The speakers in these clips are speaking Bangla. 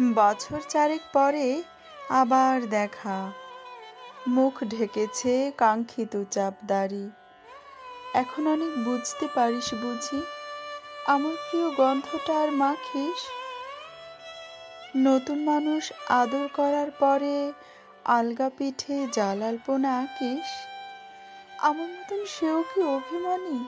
বছর চারেক পরে আবার দেখা। মুখ ঢেকেছে কাঙ্ক্ষিত চাপদারি এখন অনেক বুঝতে পারিস বুঝি, আমার প্রিয় গন্ধটা আর মাখিস? নতুন মানুষ আদর করার পরে আলগা পিঠে জালালপোনা আঁকিস? আমার মতন সেও কি অভিমানী?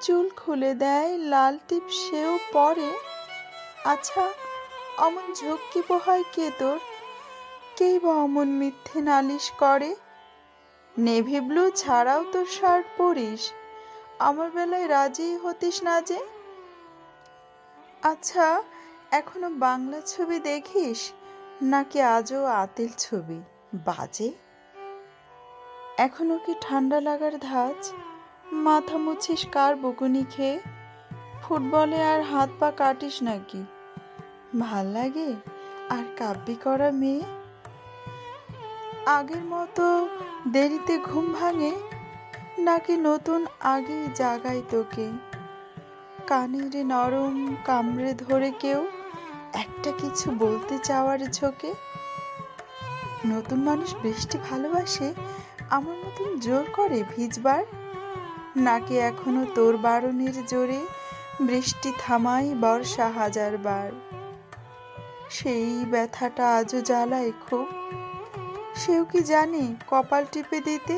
চুল খুলে দেয়, লাল টিপ সেও পরে? আচ্ছা অমন ঝক্কি পোহায় কে তোর? কেই বা অমন মিথ্যে নালিশ করে? নেভি ব্লু ছাড়াও তোর শার্ট পরিস। আমার বেলায় রাজি হতিস না যে? আচ্ছা এখনও বাংলা ছবি দেখিস? নাকি আজও আতিল ছবি? বাজে? এখনও কি ঠান্ডা লাগার ধাঁচ? মাথা মুছিস কার বকুনি খেয়ে? ফুটবলে আর হাত পা কাটিস নাকি? ভালো লাগে? আর কাব্যি করা মেয়ে? আগের মতো দেরিতে ঘুম ভাঙে? নাকি নতুন আগে জাগায় তোকে? কানের নরম কামড়ে ধরে কেউ একটা কিছু বলতে চাওয়ার ঝোঁকে? নতুন মানুষ বৃষ্টি ভালোবাসে, আমার মতন জোর করে ভিজবার? নাকি এখনও তোর বারণের জোরে বৃষ্টি থামাই বর্ষা হাজার বার সেই ব্যথাটা আজও জ্বালায় খুব। সেও কি জানে কপাল টিপে দিতে?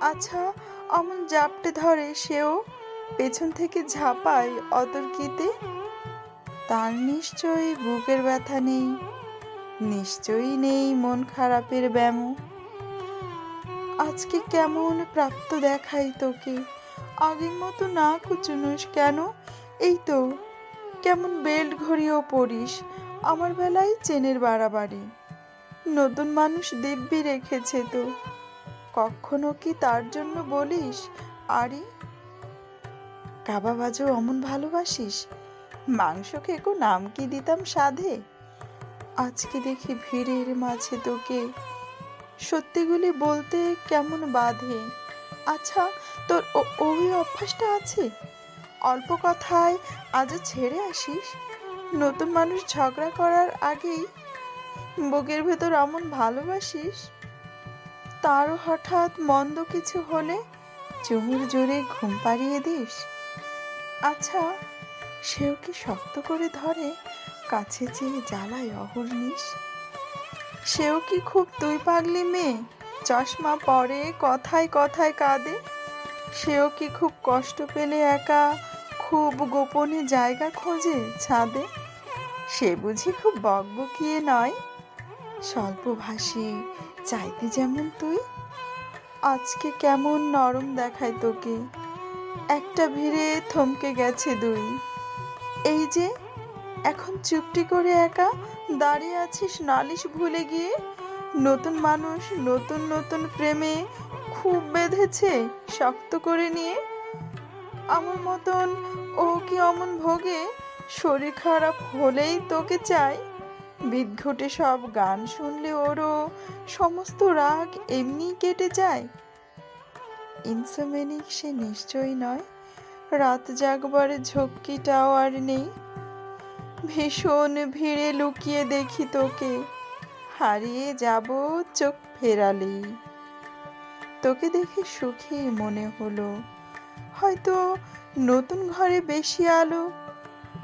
আচ্ছা অমন জাপটে ধরে সেও পেছন থেকে ঝাঁপায় অতর্কিতে? তার নিশ্চয়ই বুকের ব্যথা নেই, নিশ্চয়ই নেই মন খারাপের ব্যাম আজকে কেমন প্রাপ্ত দেখাই তোকে? আগের মতো না কুচুনুস কেন? এই তো, কেমন বেল্ট ঘড়িও পরিস। আমার বেলায় চেনের বাড়াবাড়ি। নতুন মানুষ দিব্যি রেখেছে তো। কখনো কি তার জন্য বলিস, আরে? কাবাবাজও অমন ভালোবাসিস? মাংস খেকো, নাম কি দিতাম সাধে? আজকে দেখি ভিড়ের মাঝে তোকে। সত্যিগুলি বলতে কেমন বাধে? আচ্ছা তোর ওই অভ্যাসটা আছে? অল্প কথায় আজও ছেড়ে আসিস? নতুন মানুষ ঝগড়া করার আগেই বুকের ভেতর এমন ভালোবাসিস, তারও হঠাৎ মন্দ কিছু হলে চুমুর জোরে ঘুম পাড়িয়ে দিস। আচ্ছা সেও কি শক্ত করে ধরে কাছে চেয়ে জ্বালায় অহর্নিশ সেও কি খুব তুই পাগলি মেয়ে, চশমা পরে কথায় কথায় কাঁদে? সেও কি খুব কষ্ট পেলে একা খুব গোপনে জায়গা খোঁজে ছাদে? সে বুঝি খুব বকবকিয়ে নয়? স্বল্পভাষী, চাইতে যেমন তুই? আজকে কেমন নরম দেখায় তোকে। একটা ভিড়ে থমকে গেছে দুই। এই যে, এখন চুপটি করে একা দাঁড়িয়ে আছিস নালিশ ভুলে গিয়ে? নতুন মানুষ, নতুন নতুন প্রেমে খুব বেঁধেছে শক্ত করে নিয়ে? আমার মতন ও কি অমন ভোগে? শরীর খারাপ হলেই তোকে চাই। বিদঘটে সব গান শুনলে ওরও সমস্ত রাগ এমনি কেটে যায়। ইনসোমেনিক সে নিশ্চয়ই নয়। রাত জাগবারে ঝক্কিটাও আর নেই। ভীষণ ভিড়ে লুকিয়ে দেখি তোকে। হারিয়ে যাব চোখ ফেরালেই। তোকে দেখে সুখী মনে হলো। হয়তো নতুন ঘরে বেশি আলো।